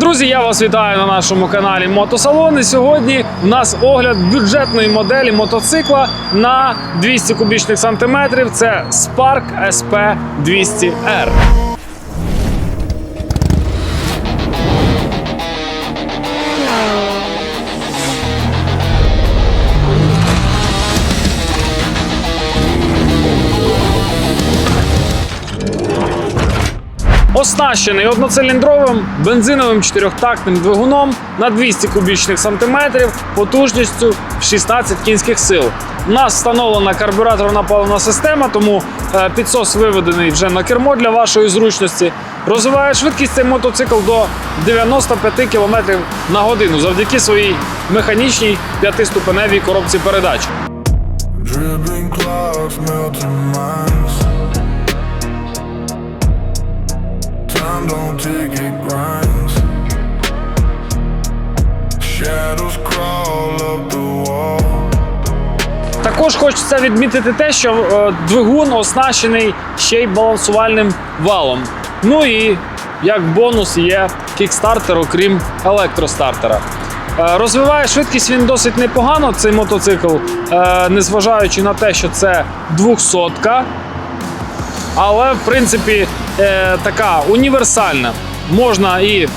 Друзі, я вас вітаю на нашому каналі Мотосалон. І сьогодні у нас огляд бюджетної моделі мотоцикла на 200 кубічних сантиметрів. Це Spark SP 200R. Оснащений одноциліндровим бензиновим чотирьохтактним двигуном на 200 кубічних сантиметрів потужністю в 16 кінських сил. У нас встановлена карбюраторна паливна система, тому е, підсос виведений вже на кермо для вашої зручності. Розвиває швидкість цей мотоцикл до 95 км на годину завдяки своїй механічній п'ятиступеневій коробці передач. Time don't take it grinds. Shadows crawl up the wall. Також хочеться відмітити те, що е, двигун оснащений ще й балансувальним валом. Ну і як бонус є кікстартер, окрім електростартера. Е, Розвиває швидкість він досить непогано, цей мотоцикл, е, незважаючи на те, що це 200 але в принципі е, така універсальна. Можна і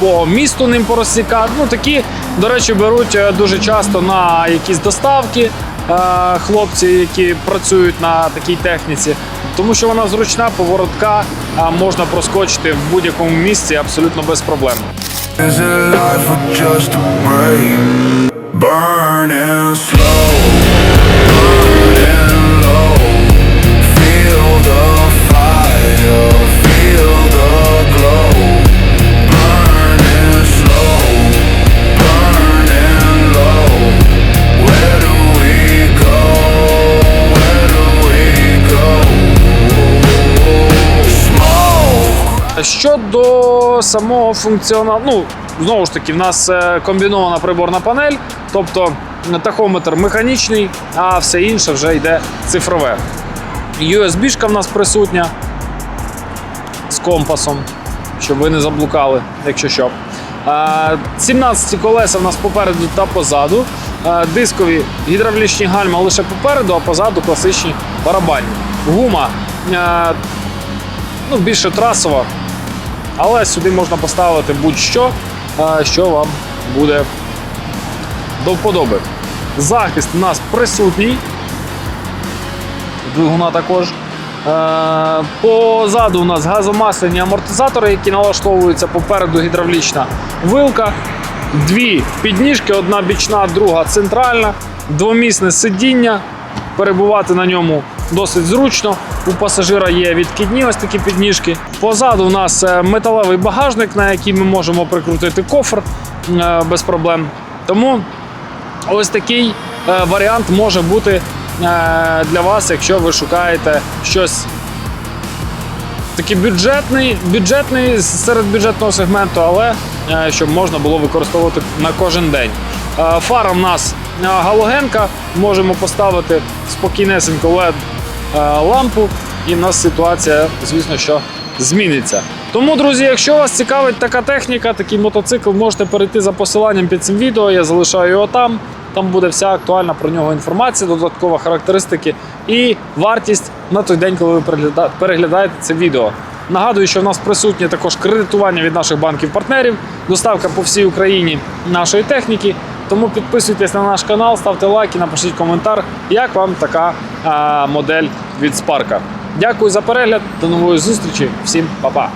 по місту ним порозсікати. Ну такі, до речі, беруть е, дуже часто на якісь доставки е, хлопці, які працюють на такій техніці, тому що вона зручна, поворотка, а можна проскочити в будь-якому місці абсолютно без проблем. Is it life or just a break? Burning slow, Щодо самого функціоналу, ну знову ж таки, в нас е, комбінована приборна панель, тобто тахометр механічний, а все інше вже йде цифрове. USB-шка в нас присутня з компасом, щоб ви не заблукали, якщо що. Е, 17 колеса в нас попереду та позаду. Е, Дискові гідравлічні гальма лише попереду, а позаду класичні барабанні. Гума е, ну, більше трасова, але сюди можна поставити будь-що, що вам буде до вподоби. Захист у нас присутній. Двигуна також. Е, Позаду у нас газомасляні амортизатори, які налаштовуються попереду гідравлічна вилка. Дві підніжки, одна бічна, друга центральна, двомісне сидіння. Перебувати на ньому досить зручно. У пасажира є відкидні ось такі підніжки. Позаду у нас е, металевий багажник, на який ми можемо прикрутити кофр е, без проблем. Тому ось такий е, варіант може бути для вас, якщо ви шукаєте щось такий бюджетний, бюджетний серед бюджетного сегменту, але щоб можна було використовувати на кожен день. Фара в нас галогенка, можемо поставити спокійнесенько LED лампу, і в нас ситуація, звісно, що зміниться. Тому, друзі, якщо вас цікавить така техніка, такий мотоцикл, можете перейти за посиланням під цим відео. Я залишаю його там. Там буде вся актуальна про нього інформація, додаткова характеристики і вартість на той день, коли ви переглядаєте це відео. Нагадую, що в нас присутнє також кредитування від наших банків-партнерів, доставка по всій Україні нашої техніки. Тому підписуйтесь на наш канал, ставте лайки, напишіть коментар, як вам така модель від Спарка. Дякую за перегляд, до нової зустрічі, всім па-па!